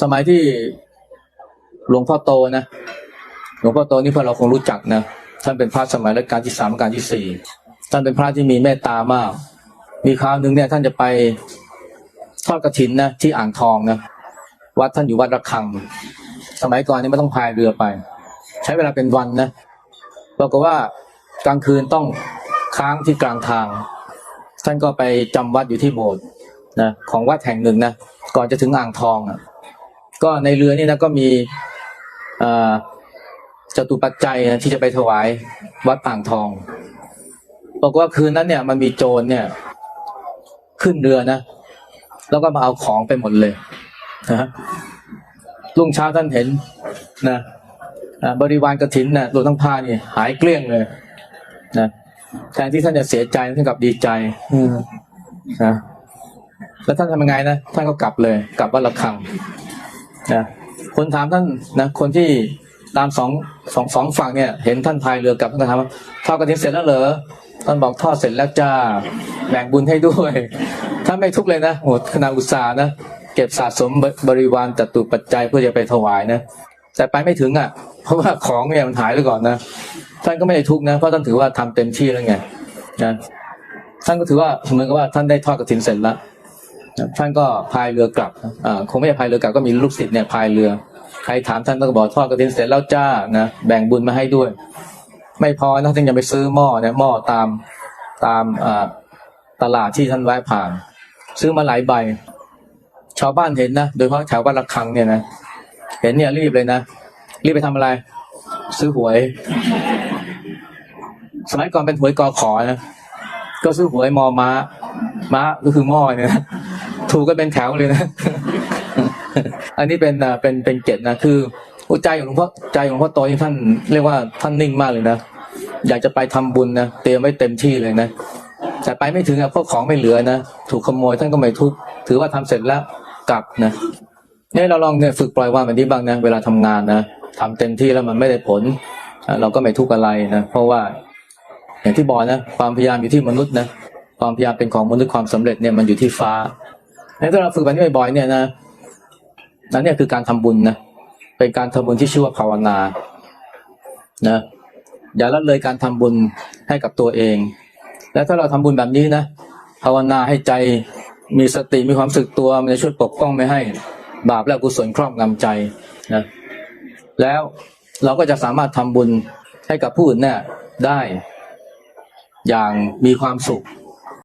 สมัยที่หลวงพ่อโตนะหลวงพ่อโตนี่พวกเราคงรู้จักนะท่านเป็นพระสมัยรัชกาลที่สามรัชกาลที่สี่ท่านเป็นพระที่มีเมตตามาก มีคราวหนึ่งเนี่ย ท่านจะไปทอดกระถินนะที่อ่างทองนะวัดท่านอยู่วัดระฆัง สมัยก่อนนี่ไม่ต้องพายเรือไป ใช้เวลาเป็นวันนะบอกฏว่ากลางคืนต้องค้างที่กลางทาง ท่านก็ไปจำวัดอยู่ที่โบสถ์นะของวัดแห่งหนึ่งนะก่อนจะถึงอ่างทองอะ ก็ในเรือนี่นะก็มีเจตุปัจจัยนะที่จะไปถวายวัดอ่างทองบอกว่าคืนนั้นเนี่ยมันมีโจรเนี่ย ขึ้นเรือนะแล้วก็มาเอาของไปหมดเลยนะรุ่งเช้าท่านเห็นนะบริวารกระถินนะรวมทั้งผ้านี่หายเกลี้ยงเลยนะแทนที่ท่านจะเสียใจท่านกลับดีใจนะแล้วท่านทำยังไงนะท่านก็กลับเลย กลับวัดระฆัง นะคนถามท่านนะคนที่ตามสองสองสองฝั่งเนี่ย เห็นท่านพายเรือกลับท่านถามว่าทอดกระถินเสร็จแล้วเหรอท่านบอกทอดเสร็จแล้วจ้าแบ่งบุญให้ด้วยท่านไม่ทุกเลยนะโหขนาดอุตส่าห์นะเก็บสะสมบบริวารจตุปัจจัยเพื่อจะไปถวายนะแต่ไปไม่ถึงอะ เพราะว่าของเนี่ยมันหายไปก่อนนะท่านก็ไม่ได้ทุกนะเพราะท่านถือว่าทำเต็มที่แล้วไงนะท่านก็ถือว่าเหมือนกับว่าท่านได้ทอดกระถินเสร็จแล้วนะ ท่านก็พายเรือกลับอ่าคงไม่ใช่พายเรือกลับก็มีลูกศิษย์เนี่ยพายเรือ ใครถามท่านก็บอกทอดกระถินเสร็จแล้วจ้านะแบ่งบุญมาให้ด้วย ไม่พอนะท่านยังไปซื้อหม้อเนี่ยหม้อตามตามอ่าตลาดที่ท่านแวะผ่าน ซื้อมาหลายใบ ชาวบ้านเห็นนะโดยเฉพาะแถวบ้านระฆังเนี่ยนะเห็นเนี่ยรีบเลยนะรีบไปทำอะไร ซื้อหวย สมัยก่อนเป็นหวยกอขอนะก็ซื้อหวยมอม้าม้าก็คือหม้อเนี่ย ถูกก็เป็นแถวเลยนะ อันนี้เป็นเป็นเป็นเกตนะคือใจของหลวงพ่อใจของหลวงพ่อโตนี่ท่านเรียกว่าท่านนิ่งมากเลยนะอยากจะไปทำบุญนะเตรียมไว้เต็มที่เลยนะแต่ไปไม่ถึงอะเพราะของไม่เหลือนะถูกขโมยท่านก็ไม่ทุกข์ถือว่าทำเสร็จแล้วกลับนะเนี่ยเราลองเนี่ยฝึกปล่อยวางแบบนี้บ้างนะเวลาทำงานนะทำเต็มที่แล้วมันไม่ได้ผล เราก็ไม่ทุกข์อะไรนะเพราะว่า อย่างที่บอกนะความพยายามอยู่ที่มนุษย์นะความพยายามเป็นของมนุษย์ความสำเร็จเนี่ยมันอยู่ที่ฟ้า ถ้าเราฝึกแบบนี้บ่อยๆเนี่ยนะนั่นเนี่ยคือการทำบุญนะเป็นการทำบุญที่ชื่อว่าภาวนานะอย่าละเลยการทำบุญให้กับตัวเอง และถ้าเราทำบุญแบบนี้นะภาวนาให้ใจมีสติมีความสึกตัวมันจะช่วยปกป้องไม่ให้ บาปและกุศลครอบงำใจนะแล้วเราก็จะสามารถทำบุญให้กับผู้อื่นเนี่ยได้ อย่างมีความสุข